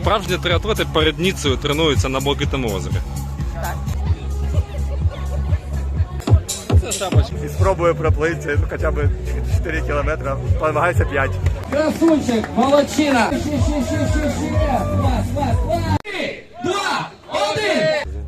Справжні триатлети перед Ніцею тренуються на Блакитному озері. Так. Це шапочка. І спробую проплити ну, хоча б 4 кілометри, намагаюся 5. Красунчик, молодчина. Ще, ще, ще, ще, ще. Клас, клас, клас. Три, два, один.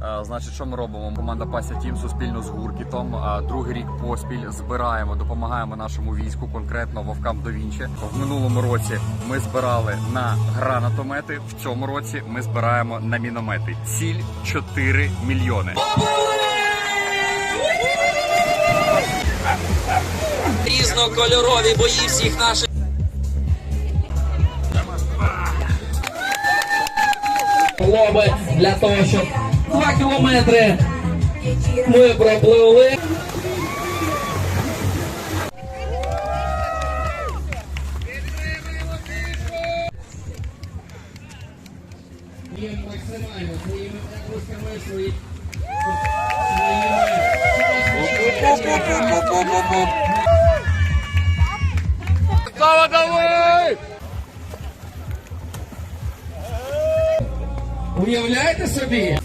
Е, Значить, що ми робимо? Команда Пася Тім суспільно з гуркітом. Другий рік поспіль збираємо, допомагаємо нашому війську, конкретно вовкам до Вінчі. В минулому році ми збирали на гранатомети. В цьому році ми збираємо на міномети. Ціль 4 мільйони. Різнокольорові бої всіх наших. Лоби для того, щоб два кілометри ми пропливли. Є максимально своїми Уявляєте собі?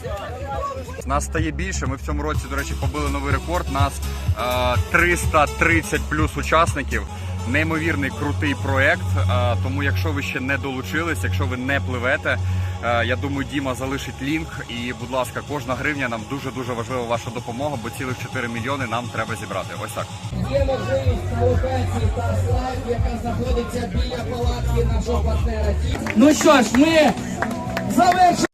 Нас стає більше. Ми в цьому році, до речі, побили новий рекорд. Нас е, 330 плюс учасників. Неймовірний крутий проект. Е, тому, якщо ви ще не долучились, якщо ви не пливете, е, я думаю, Діма залишить лінк. І, будь ласка, кожна гривня нам дуже дуже важлива ваша допомога, бо цілих 4 мільйони нам треба зібрати. Ось так. Є можливість на та слайд, яка знаходиться біля палатки нашого партнера. Ну що ж, ми завершили.